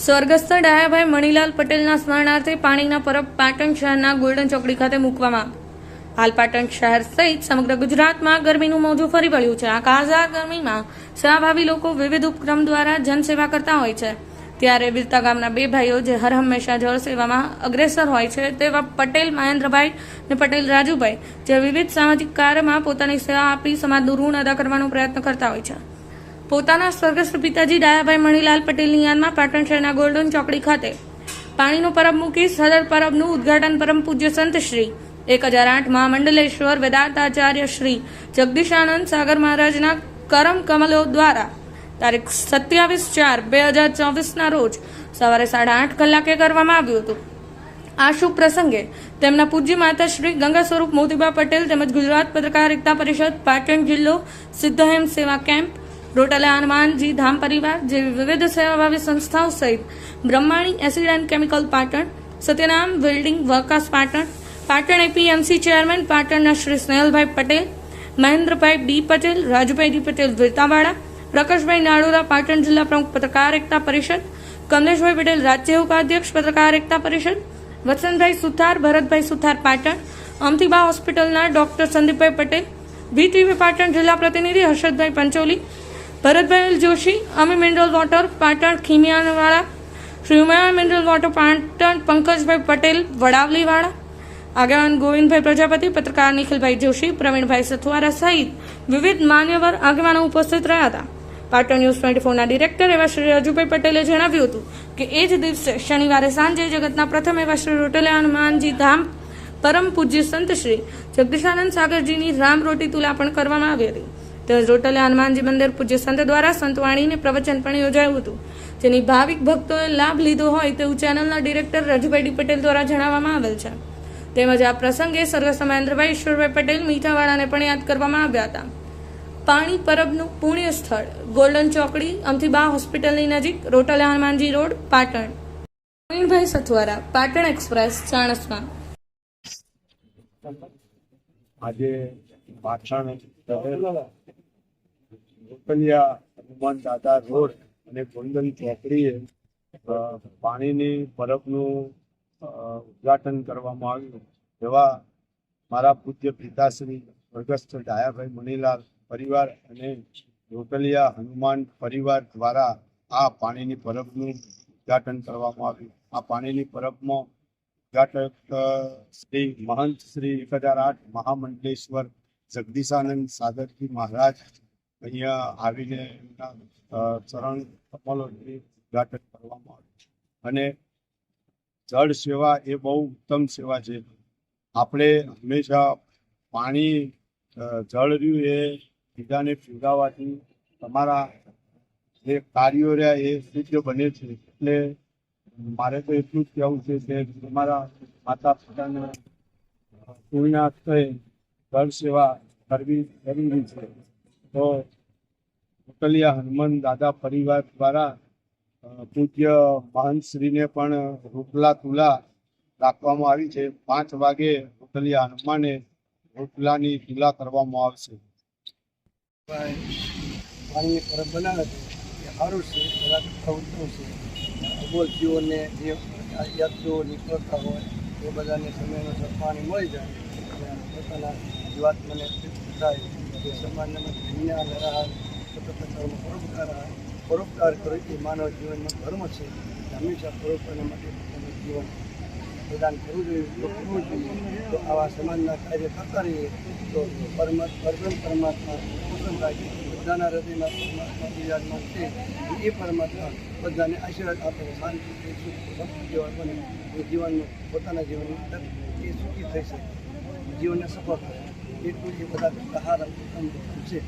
સ્વર્ગસ્થ ડાયાભાઈ મણીલાલ પટેલના સ્મરણાર્થે પાણીના પરબ પાટણ શહેરના ગોલ્ડન ચોકડી ખાતે મૂકવામાં. હાલ પાટણ શહેર સહિત સમગ્ર ગુજરાતમાં ગરમીનું મોજું ફરી વળ્યું છે. આ કાળઝાળ ગરમીમાં સહભાવી લોકો વિવિધ ઉપક્રમ દ્વારા જનસેવા કરતા હોય છે. ત્યારે વિરતા ગામના બે ભાઈઓ જે હર હંમેશા જળ સેવામાં અગ્રેસર હોય છે તેવા પટેલ મહેન્દ્રભાઈ અને પટેલ રાજુભાઈ, જે વિવિધ સામાજિક કાર્યમાં પોતાની સેવા આપી સમાજનું ઋણ અદા કરવાનો પ્રયત્ન કરતા હોય છે. પોતાના સ્વર્ગસ્થ પિતાજી ડાયાભાઈ મણીલાલ પટેલની યાદમાં પાટણ શહેરના ગોલ્ડન ચોકડી ખાતે પાણીનો પરબ મૂકી સદર પરબનું ઉદ્ઘાટન પરમ પૂજ્ય સંત શ્રી એક હજાર આઠ મહામંડલેશ્વર વેદાંતાચાર્ય શ્રી જગદીશાનંદ સાગર મહારાજના કરમ કમલો દ્વારા તારીખ સત્યાવીસ ચાર બે હજાર ચોવીસના રોજ સવારે સાડા આઠ કલાકે કરવામાં આવ્યું હતું. આ શુભ પ્રસંગે તેમના પૂજ્ય માતા શ્રી ગંગા સ્વરૂપ મોતીબા પટેલ તેમજ ગુજરાત પત્રકાર એકતા પરિષદ પાટણ જિલ્લો સિદ્ધહેમ સેવા કેમ્પ રોટલા હનુમાનજી ધામ પરિવાર જેવી વિવિધ સેવાભાવી સંસ્થાઓ સહિત Brahmani acid and chemical Patan, Satyanam welding workers Patan Patan APMC chairman પાટણના શ્રી સ્નેહલભાઈ પટેલ, મહેન્દ્રભાઈ ડી પટેલ, રાજુભાઈ ડી પટેલ વિરતાવાડા, પ્રકાશભાઈ નાડોરા પાટણ જિલ્લા પ્રમુખ પત્રકાર એકતા પરિષદ, કમલેશભાઈ પટેલ રાજ્ય ઉપાધ્યક્ષ પત્રકાર એકતા પરિષદ, વસંતભાઈ સુથાર, ભરતભાઈ સુથાર પાટણ, અમથીબા હોસ્પિટલના ડોક્ટર સંદીપભાઈ પટેલ, વીટીવી પાટણ જિલ્લા પ્રતિનિધિ હર્ષદભાઈ પંચોલી ભરતભાઈ જોશી, અમી મિનરલ વોટર, પાટણ ખીમિયાવાળા શ્રી ઉમાયા મિનરલ વોટર, પાટણ પંકજભાઈ પટેલ, વડાવલીવાળા, આગેવાન ગોવિંદભાઈ પ્રજાપતિ, પત્રકાર નિખિલભાઈ જોશી, પ્રવીણભાઈ સથવારા સહિત વિવિધ માન્યવર આગેવાનો ઉપસ્થિત રહ્યા હતા. પાટણ ન્યૂઝ ટ્વેન્ટી ફોરના ડિરેક્ટર એવા શ્રી રજુભાઈ પટેલે જણાવ્યું હતું કે એ જ દિવસે શનિવારે સાંજે જગતના પ્રથમ એવા શ્રી રોટેલા હનુમાનજી ધામ પરમ પૂજ્ય સંત શ્રી જગદીશાનંદ સાગરજીની રામ રોટી તુલા પણ કરવામાં આવી હતી. તેમજ રોટલે હનુમાનજી મંદિર પૂજ્ય સંત દ્વારા સંતવાણીને પ્રવચન પણ યોજાયું હતું. જેની ભાવિક ભક્તોએ લાભ લીધો હોય તેવું ચેનલના ડિરેક્ટર રજુભાઈ ડી પટેલ દ્વારા જણાવવામાં આવેલ છે. તેમજ આ પ્રસંગે સર્વસ્વ મહેન્દ્રભાઈ ઈશ્વરભાઈ પટેલ મીઠાવાળાને પણ યાદ કરવામાં આવ્યા હતા. પાણી પરબનું પુણ્ય સ્થળ, ગોલ્ડન ચોકડી અમથીબા હોસ્પિટલની નજીક, રોટલે હનુમાનજી રોડ, પાટણ. પ્રવીણભાઈ સથવારા, પાટણ એક્સપ્રેસ, ચાણસમાં. આજે પાટણ હનુમાન દાદા રોડ અને ગોલ્ડન ચોકડીએ પાણીની પરબનું ઉદઘાટન કરવામાં આવ્યું. એવા મારા પૂજ્ય પિતાશ્રી સ્વર્ગસ્થ ડાયાભાઈ મણીલાલ પરિવાર અને રોટલિયા હનુમાન પરિવાર દ્વારા આ પાણીની પરબનું ઉદ્ઘાટન કરવામાં આવ્યું. આ પાણીની પરબમાં ઉદઘાટક શ્રી મહંત શ્રી એક હજાર આઠ મહામંડલેશ્વર જગદીશાનંદ સાગરજી મહારાજ અહીંયા આવીને એમના ચરણ કમલોથી ઉદ્ઘાટન કરવામાં આવ્યું અને જળ સેવા એ બહુ ઉત્તમ સેવા છે. આપણે હંમેશા પાણી જળ રહ્યું એ બીજાને પીવડાવવાથી તમારા જે કાર્યો રહ્યા એ સિદ્ધ બને છે. એટલે મારે તો એટલું જ કહેવું છે કે તમારા માતા પિતાને પૂર્ણાર્થે જળ સેવા કરવી જરૂરી છે. તો મોકલિયા હનુમાન દાદા પરિવાર દ્વારા પૂજ્ય મહંતશ્રીને પણ રોટલા તુલા રાખવામાં આવી છે. પાંચ વાગે કોટલિયા હનુમાને રોટલાની તુલા કરવામાં આવશે. પાણીની પરબ સારું છે બધા પ્રવૃત્તિઓ છે. અબોલ હોય, એ બધાને સમયનો પાણી મળી જાય. અને મને સમાજને જ્ઞાન રાહ સ્વતંત્રતાનો પરોપકાર પરોપકાર કરો એ માનવ જીવનનો ધર્મ છે. હંમેશા પરોપકારના માટે પોતાનું જીવન પ્રદાન કરવું જોઈએ કરવું જોઈએ. તો આવા સમાજના કાર્ય કરતા રહીએ તો પરમ પરબ્રહ્મ પરમાત્મા થાય છે બધાના હૃદયમાં પરમાત્મા વિરાજમાન છે. એ પરમાત્મા બધાને આશીર્વાદ આપે, શાંતિ ભક્તિ બને. એ જીવનનું, પોતાના જીવનની એ સુખી થઈ શકે. જીવનને સફળ થાય એટલું એ બધા હારા છે.